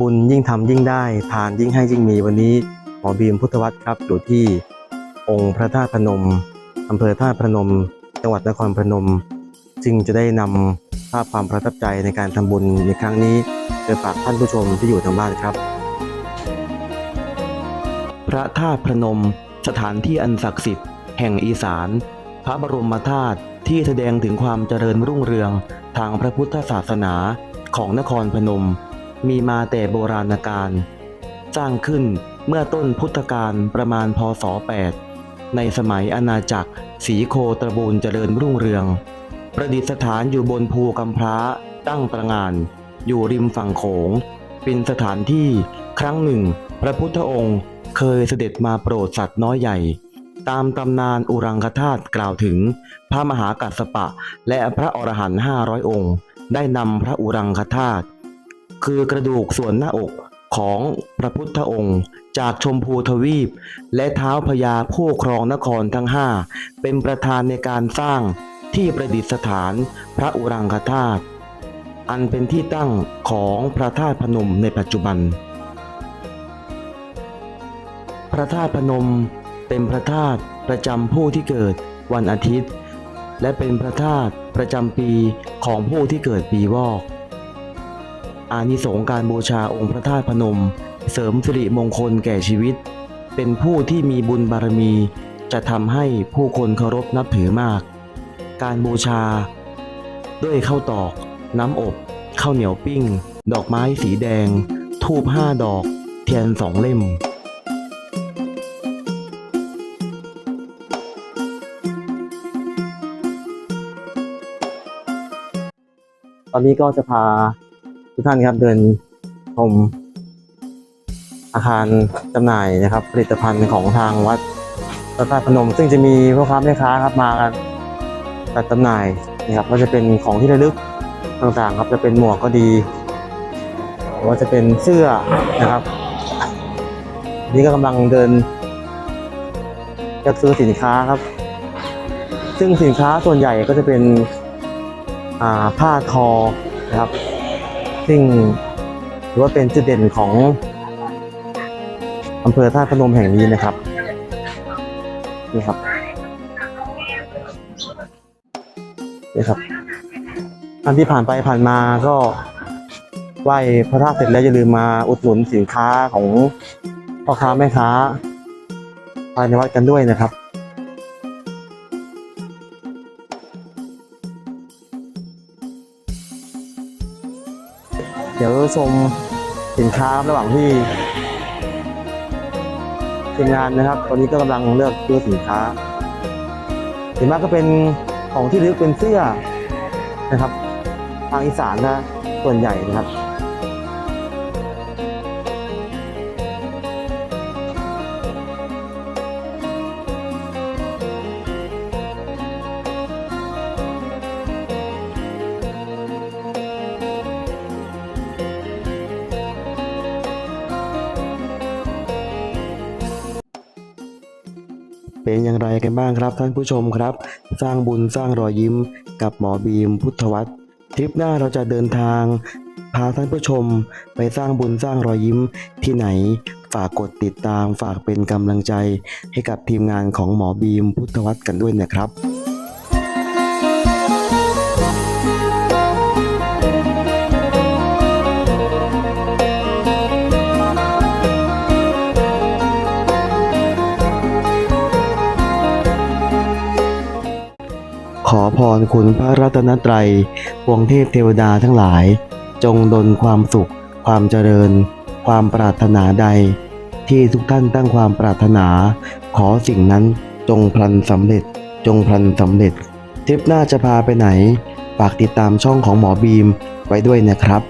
บุญยิ่งทำยิ่งได้ ทานยิ่งให้ยิ่งมีวันนี้หมอบีมพุทธวัฒน์ครับอยู่ที่องค์พระธาตุพนมอำเภอธาตุพนม จังหวัดนครพนม จึงจะได้นำภาพความประทับใจในการทำบุญในครั้งนี้ไปฝากท่านผู้ชมที่อยู่ทางบ้านครับ พระธาตุพนม สถานที่อันศักดิ์สิทธิ์แห่งอีสาน พระบรมธาตุที่แสดงถึงความเจริญรุ่งเรืองทางพระพุทธศาสนาของนครพนม มีมาแต่โบราณกาลสร้างขึ้นเมื่อต้นพุทธกาลประมาณพศ 8 ในสมัยอาณาจักรสีโคตระบูลเจริญรุ่งเรือง ประดิษฐานอยู่บนภูกำพร้าตั้งตระงาน อยู่ริมฝั่งโขง เป็นสถานที่ครั้งหนึ่ง พระพุทธองค์เคยเสด็จมาโปรดสัตว์น้อยใหญ่ ตามตำนานอุรังคธาตุกล่าวถึง พระมหากัสสปะ และพระอรหันต์500องค์ ได้นำพระอุรังคธาตุ คือกระดูกส่วนหน้าอกของพระพุทธองค์ จากชมพูทวีป และเท้าพญาผู้ครองนครทั้งห้าเป็นประธานในการสร้างที่ประดิษฐานพระอุรังคธาตุอันเป็นที่ตั้งของพระธาตุพนมในปัจจุบัน พระธาตุพนมเป็นพระธาตุประจำผู้ที่เกิดวันอาทิตย์ และเป็นพระธาตุประจำปีของผู้ที่เกิดปีวอก อานิสงการบูชาองค์พระธาตุพนม เสริมสิริมงคลแก่ชีวิต เป็นผู้ที่มีบุญบารมี จะทำให้ผู้คนเคารพนับถือมาก การบูชา ด้วยข้าวตอก น้ำอบข้าวเหนียวปิ้ง ดอกไม้สีแดง ทูบห้าดอก เทียนสองเล่มตอนนี้ก็จะพา ทุกท่านครับเดินชมอาคารจำหน่ายนะครับ ผลิตภัณฑ์ของทางวัดพระธาตุพนม ซึ่งจะมีพ่อค้าแม่ค้าครับมากันจัดจำหน่ายนะครับก็จะเป็นของที่ระลึกต่างๆ ครับจะเป็นหมวกก็ดีหรือว่าจะเป็นเสื้อนะครับ นี่ก็กำลังเดินเลือกซื้อสินค้าครับ ซึ่งสินค้าส่วนใหญ่ก็จะเป็นผ้าทอนะครับ ซึ่งถือว่าเป็นจุดเด่นของอำเภอท่าพนมแห่งนี้นะครับนี่ครับนี่ครับท่านที่ผ่านไปผ่านมาก็ไหว้พระธาตุเสร็จแล้วอย่าลืมมาอุดหนุนสินค้าของพ่อค้าแม่ค้าภายในวัดกันด้วยนะครับ เดี๋ยวชมสินค้าระหว่างที่ทีมงานนะครับ ตอนนี้ก็กำลังเลือกเลือกสินค้าเห็นมากก็เป็นของที่ระลึกเป็นเสื้อนะครับ ทางอีสานนะส่วนใหญ่นะครับ เป็นอย่างไรกันบ้างครับท่านผู้ชมครับ สร้างบุญสร้างรอยยิ้มกับหมอบีมพุทธวัฒน์ทริปหน้าเราจะเดินทาง พาท่านผู้ชมไปสร้างบุญสร้างรอยยิ้มที่ไหน ฝากกดติดตามฝากเป็นกำลังใจให้กับทีมงานของหมอบีมพุทธวัฒน์กันด้วยนะครับ อพรคุณพระรัตนตรัยปวงเทพเทวดาทั้งหลาย จงดลความสุข ความเจริญ ความปรารถนาใด ที่ทุกท่านตั้งความปรารถนา ขอสิ่งนั้นจงพลันสำเร็จ จงพลันสำเร็จทริปหน้าจะพาไปไหน ฝากติดตามช่องของหมอบีมไว้ด้วยนะครับ